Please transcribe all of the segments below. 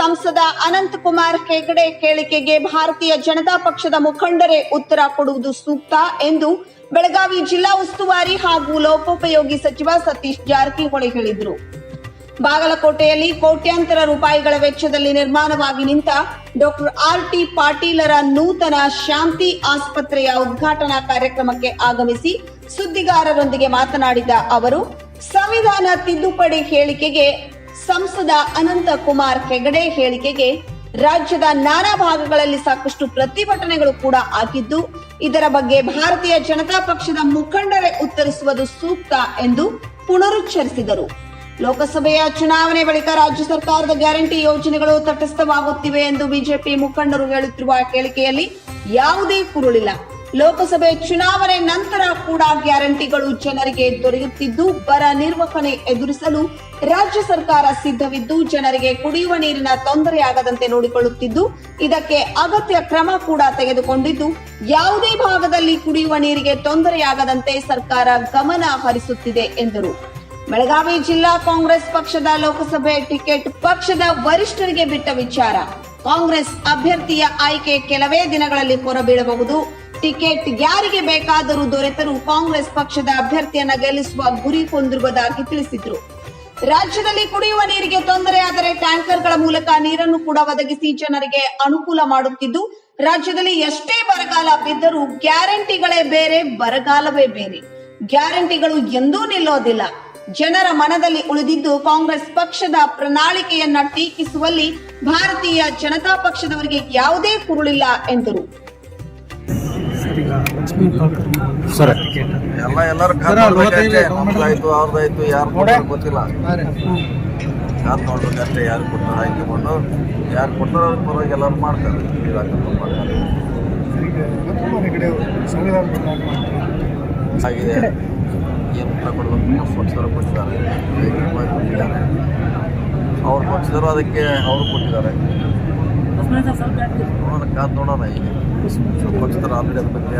ಸಂಸದ ಅನಂತ್ ಕುಮಾರ್ ಹೆಗಡೆ ಹೇಳಿಕೆಗೆ ಭಾರತೀಯ ಜನತಾ ಪಕ್ಷದ ಮುಖಂಡರೇ ಉತ್ತರ ಕೊಡುವುದು ಸೂಕ್ತ ಎಂದು ಬೆಳಗಾವಿ ಜಿಲ್ಲಾ ಉಸ್ತುವಾರಿ ಹಾಗೂ ಲೋಕೋಪಯೋಗಿ ಸಚಿವ ಸತೀಶ್ ಜಾರಕಿಹೊಳಿ ಹೇಳಿದರು. ಬಾಗಲಕೋಟೆಯಲ್ಲಿ ಕೋಟ್ಯಾಂತರ ರೂಪಾಯಿಗಳ ವೆಚ್ಚದಲ್ಲಿ ನಿರ್ಮಾಣವಾಗಿ ನಿಂತ ಡಾಕ್ಟರ್ ಆರ್ ಟಿ ಪಾಟೀಲರ ನೂತನ ಶಾಂತಿ ಆಸ್ಪತ್ರೆಯ ಉದ್ಘಾಟನಾ ಕಾರ್ಯಕ್ರಮಕ್ಕೆ ಆಗಮಿಸಿ ಸುದ್ದಿಗಾರರೊಂದಿಗೆ ಮಾತನಾಡಿದ ಅವರು, ಸಂವಿಧಾನ ತಿದ್ದುಪಡಿ ಹೇಳಿಕೆಗೆ ಸಂಸದ ಅನಂತ ಕುಮಾರ್ ಹೆಗಡೆ ಹೇಳಿಕೆಗೆ ರಾಜ್ಯದ ನಾನಾ ಭಾಗಗಳಲ್ಲಿ ಸಾಕಷ್ಟು ಪ್ರತಿಭಟನೆಗಳು ಕೂಡ ಆಗಿದ್ದು, ಇದರ ಬಗ್ಗೆ ಭಾರತೀಯ ಜನತಾ ಪಕ್ಷದ ಮುಖಂಡರೇ ಉತ್ತರಿಸುವುದು ಸೂಕ್ತ ಎಂದು ಪುನರುಚ್ಚರಿಸಿದರು. ಲೋಕಸಭೆಯ ಚುನಾವಣೆ ಬಳಿಕ ರಾಜ್ಯ ಸರ್ಕಾರದ ಗ್ಯಾರಂಟಿ ಯೋಜನೆಗಳು ತಟಸ್ಥವಾಗುತ್ತಿವೆ ಎಂದು ಬಿಜೆಪಿ ಮುಖಂಡರು ಹೇಳುತ್ತಿರುವ ಹೇಳಿಕೆಯಲ್ಲಿ ಯಾವುದೇ ಕುರುಳಿಲ್ಲ. ಲೋಕಸಭೆ ಚುನಾವಣೆ ನಂತರ ಕೂಡ ಗ್ಯಾರಂಟಿಗಳು ಜನರಿಗೆ ದೊರೆಯುತ್ತಿದ್ದು, ಬರ ನಿರ್ವಹಣೆ ಎದುರಿಸಲು ರಾಜ್ಯ ಸರ್ಕಾರ ಸಿದ್ಧವಿದ್ದು, ಜನರಿಗೆ ಕುಡಿಯುವ ನೀರಿನ ತೊಂದರೆಯಾಗದಂತೆ ನೋಡಿಕೊಳ್ಳುತ್ತಿದ್ದು, ಇದಕ್ಕೆ ಅಗತ್ಯ ಕ್ರಮ ಕೂಡ ತೆಗೆದುಕೊಂಡಿದ್ದು, ಯಾವುದೇ ಭಾಗದಲ್ಲಿ ಕುಡಿಯುವ ನೀರಿಗೆ ತೊಂದರೆಯಾಗದಂತೆ ಸರ್ಕಾರ ಗಮನ ಹರಿಸುತ್ತಿದೆ ಎಂದರು. ಬೆಳಗಾವಿ ಜಿಲ್ಲಾ ಕಾಂಗ್ರೆಸ್ ಪಕ್ಷದ ಲೋಕಸಭೆ ಟಿಕೆಟ್ ಪಕ್ಷದ ವರಿಷ್ಠರಿಗೆ ಬಿಟ್ಟ ವಿಚಾರ. ಕಾಂಗ್ರೆಸ್ ಅಭ್ಯರ್ಥಿಯ ಆಯ್ಕೆ ಕೆಲವೇ ದಿನಗಳಲ್ಲಿ ಹೊರಬೀಳಬಹುದು. ಟಿಕೆಟ್ ಯಾರಿಗೆ ಬೇಕಾದರೂ ದೊರೆತರೂ ಕಾಂಗ್ರೆಸ್ ಪಕ್ಷದ ಅಭ್ಯರ್ಥಿಯನ್ನ ಗೆಲ್ಲಿಸುವ ಗುರಿ ಹೊಂದಿರುವುದಾಗಿ ತಿಳಿಸಿದ್ರು. ರಾಜ್ಯದಲ್ಲಿ ಕುಡಿಯುವ ನೀರಿಗೆ ತೊಂದರೆಯಾದರೆ ಟ್ಯಾಂಕರ್ಗಳ ಮೂಲಕ ನೀರನ್ನು ಕೂಡ ಒದಗಿಸಿ ಜನರಿಗೆ ಅನುಕೂಲ ಮಾಡುತ್ತಿದ್ದು, ರಾಜ್ಯದಲ್ಲಿ ಎಷ್ಟೇ ಬರಗಾಲ ಬಿದ್ದರೂ ಗ್ಯಾರಂಟಿಗಳೇ ಬೇರೆ, ಬರಗಾಲವೇ ಬೇರೆ. ಗ್ಯಾರಂಟಿಗಳು ಎಂದೂ ನಿಲ್ಲೋದಿಲ್ಲ. ಜನರ ಮನದಲ್ಲಿ ಉಳಿದಿದ್ದು ಕಾಂಗ್ರೆಸ್ ಪಕ್ಷದ ಪ್ರಣಾಳಿಕೆಯನ್ನ ಟೀಕಿಸುವಲ್ಲಿ ಭಾರತೀಯ ಜನತಾ ಪಕ್ಷದವರಿಗೆ ಯಾವುದೇ ಕುರುಳಿಲ್ಲ ಎಂದರು. ಸರ್. ಎಲ್ಲ ಎಲ್ಲರೂ ನಮ್ದಾಯ್ತು ಅವ್ರದ್ದಾಯ್ತು ಯಾರು ಕೊಡ್ತಾರೋ ಗೊತ್ತಿಲ್ಲ. ಯಾರು ನೋಡ್ಬೇಕಷ್ಟೇ ಯಾರು ಕೊಡ್ತಾರ ಆಯ್ಕೆಕೊಂಡು ಯಾರು ಕೊಡ್ತಾರೋ ಅವ್ರ ಪರವಾಗಿ ಎಲ್ಲರೂ ಮಾಡ್ತಾರೆ. ಮಾಡ್ತಾರೆ ಆಗಿದೆ. ಏನು ಉತ್ತರ ಕೊಡಬೇಕು? ಪಕ್ಷದವರು ಕೊಟ್ಟಿದ್ದಾರೆ. ಅವ್ರ ಪಕ್ಷದವರು ಅದಕ್ಕೆ ಅವರು ಕೊಟ್ಟಿದ್ದಾರೆ. ನೋಡೋಣ ಕಾದು ನೋಡೋಣ ಈಗ ಸ್ವಲ್ಪ ಪಕ್ಷದವರು ಆಲ್ರೆಡಿ ಅದ್ರ ಬಗ್ಗೆ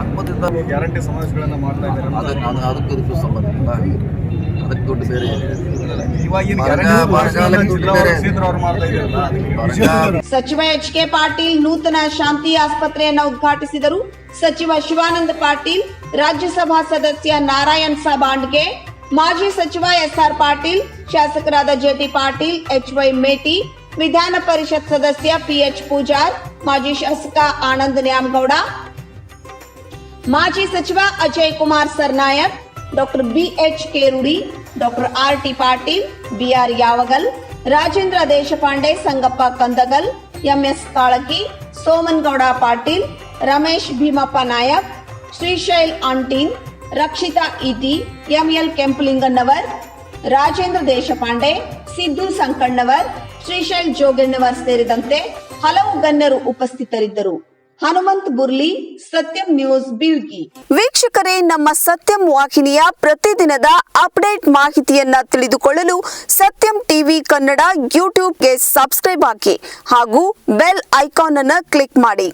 ಆಗ್ಬೋದಿದ್ದ ಗ್ಯಾರಂಟಿ ಸಮಾವೇಶಗಳನ್ನ ಮಾಡ್ತಾ ಇದ್ದಾರೆ ಅದಕ್ಕೆ ಅದು ಅದಕ್ಕೆ ಇದಕ್ಕೂ ಸಂಬಂಧ ಇಲ್ಲ ಅದಕ್ಕೆ ದುಡ್ಡು ಬೇರೆ ಸಚಿವ ಎಚ್ ಕೆ ಪಾಟೀಲ್ ನೂತನ ಶಾಂತಿ ಆಸ್ಪತ್ರೆಯನ್ನ ಉದ್ಘಾಟಿಸಿದರು. ಸಚಿವ ಶಿವಾನಂದ ಪಾಟೀಲ್ ರಾಜ್ಯಸಭಾ ಸದಸ್ಯ ನಾರಾಯಣ್ ಸಾಬಾಂಡ್ಗೆ ಮಾಜಿ ಸಚಿವ ಎಸ್ಆರ್ ಪಾಟೀಲ್, ಶಾಸಕರಾದ J T Patil H Y Meti, ವಿಧಾನ ಪರಿಷತ್ ಸದಸ್ಯ ಪಿಎಚ್ ಪೂಜಾರ್, ಮಾಜಿ ಶಾಸಕ ಆನಂದ್ ನ್ಯಾಮಗೌಡ. ಮಾಜಿ ಸಚಿವ Ajay Kumar Sarnaik, doctor B H Kerudi, doctor R T Patil, B R Yavagal, Rajendra Deshpande, Sangappa Kandagal, M S Kalagi Somanagouda Patil, Ramesh Bhimappa Nayak, Shrishail Antin Rakshita ಇತಿ M L ಕೆಂಪುಲಿಂಗಣ್ಣವರ್, Rajendra Deshpande, Siddu Sankannavar, Shrishail Joganavar ಸೇರಿದಂತೆ ಹಲವು ಗಣ್ಯರು ಉಪಸ್ಥಿತರಿದ್ದರು. ಹನುಮಂತ್ ಬುರ್ಲಿ, ಸತ್ಯಂ ನ್ಯೂಸ್ ಬಿಲ್ಗಿ ವೀಕ್ಷಕರೇ, ನಮ್ಮ ಸತ್ಯಂ ವಾಹಿನಿಯ ಪ್ರತಿದಿನದ ಅಪ್ಡೇಟ್ ಮಾಹಿತಿಯನ್ನ ತಿಳಿದುಕೊಳ್ಳಲು ಸತ್ಯಂ ಟಿವಿ ಕನ್ನಡ ಯೂಟ್ಯೂಬ್ಗೆ ಸಬ್ಸ್ಕ್ರೈಬ್ ಹಾಕಿ ಹಾಗೂ ಬೆಲ್ ಐಕಾನ್ ಅನ್ನು ಕ್ಲಿಕ್ ಮಾಡಿ.